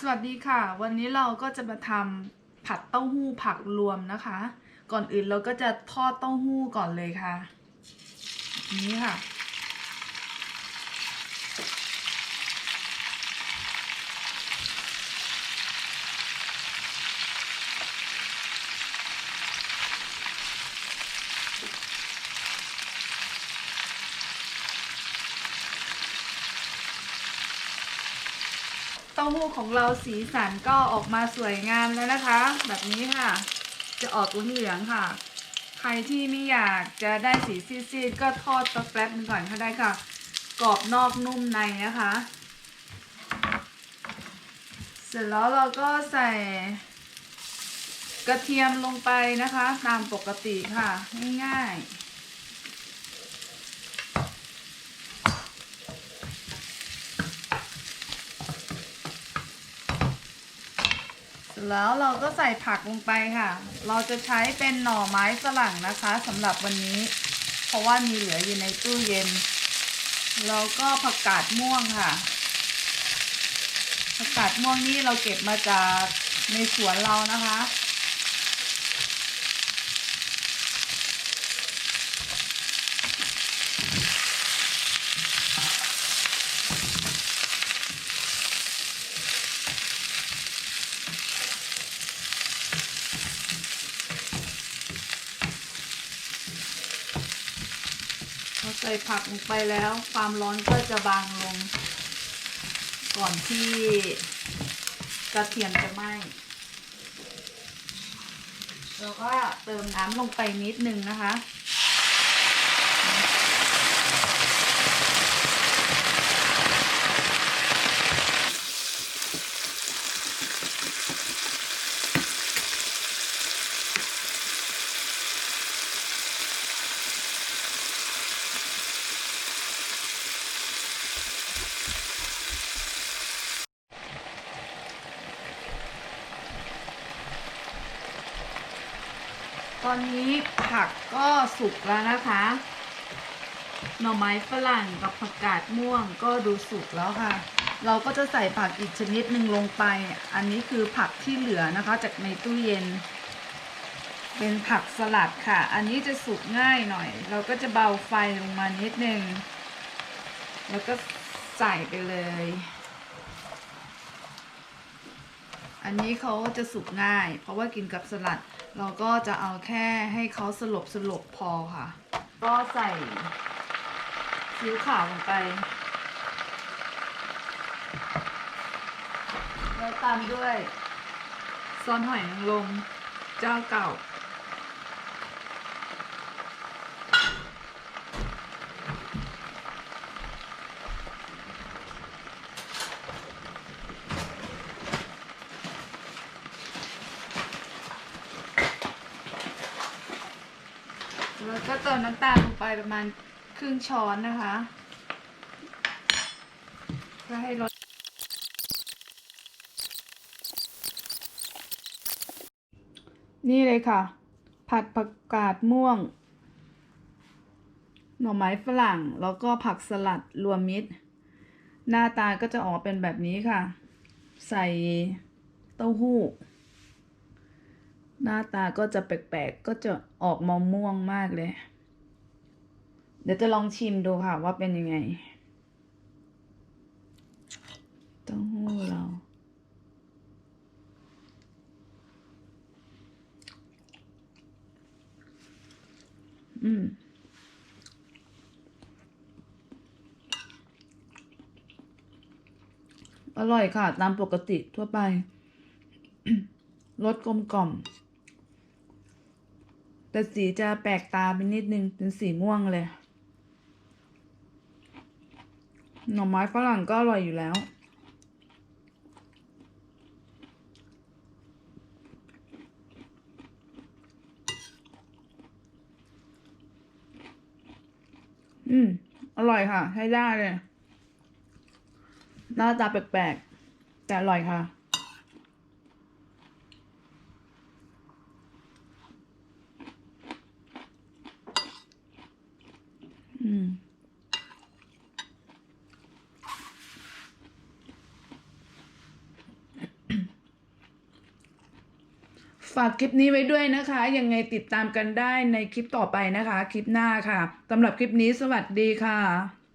สวัสดีค่ะ วันนี้เราก็จะมาทำผัดเต้าหู้ผักรวมนะคะ ก่อนอื่นเราก็จะทอดเต้าหู้ก่อนเลยค่ะ นี้ค่ะ เต้าหู้ของเราสีสันก็ออกมาสวยงามแล้วนะคะ แบบนี้ค่ะ จะออกเหลืองๆค่ะ ใครที่ไม่อยากจะได้สีซีดๆก็ทอดสักแป๊บนึงก่อนก็ได้ค่ะ กรอบนอกนุ่มในนะคะ เสร็จแล้วเราก็ใส่กระเทียมลงไปนะคะ ตามปกติค่ะ ง่ายๆ แล้วเราก็ใส่ผักลงไปค่ะ เราจะใช้เป็นหน่อไม้ฝรั่งนะคะสำหรับวันนี้ เพราะว่ามีเหลืออยู่ในตู้เย็น แล้วก็ผักกาดม่วงค่ะ ผักกาดม่วงนี่เราเก็บมาจากในสวนเรานะคะ ใส่ผักลงไปแล้ว ความร้อนก็จะบางลง ก่อนที่กระเทียมจะไหม้เราก็เติมน้ำลงไปนิดนึงนะคะ ตอนนี้ผักก็สุกแล้วนะคะ หน่อไม้ฝรั่งกับผักกาดม่วงก็ดูสุกแล้วค่ะ เราก็จะใส่ผักอีกชนิดหนึ่งลงไป อันนี้คือผักที่เหลือนะคะ จากในตู้เย็น เป็นผักสลัดค่ะ อันนี้จะสุกง่ายหน่อย เราก็จะเบาไฟลงมานิดนึง แล้วก็ใส่ไปเลย อันนี้เขาจะสุกง่าย เพราะว่ากินกับสลัด เราก็จะเอาแค่ให้เขาสลบสลบพอค่ะ ก็ใส่ซีอิ๊วขาวลงไป แล้วตามด้วยซอสหอยนางรมเจ้าเก่า ก็เติมน้ำตาลลงไปประมาณครึ่งช้อนนะคะเพื่อให้รสนี่เลยค่ะ ผัดผักกาดม่วง หน่อไม้ฝรั่ง แล้วก็ผักสลัดรวมมิตร หน้าตาก็จะออกเป็นแบบนี้ค่ะ ใส่เต้าหู้ หน้าตาก็จะแปลกๆ ก็จะออกมะม่วงมากเลย เดี๋ยวจะลองชิมดูค่ะว่าเป็นยังไงเต้าหู้เรา อืมอร่อยค่ะ ตามปกติทั่วไป รสกลมกล่อม แต่สีจะแปลกตาไปนิดนึงเป็นสีม่วงเลย หน่อไม้ฝรั่งก็อร่อยอยู่แล้ว อืม อร่อยค่ะ ใช้ได้เลย หน้าตาแปลกๆ แต่อร่อยค่ะ อืม ฝากคลิปนี้ไว้ด้วยนะคะ ยังไงติดตามกันได้ในคลิปต่อไปนะคะ คลิปหน้าค่ะสำหรับคลิปนี้สวัสดีค่ะ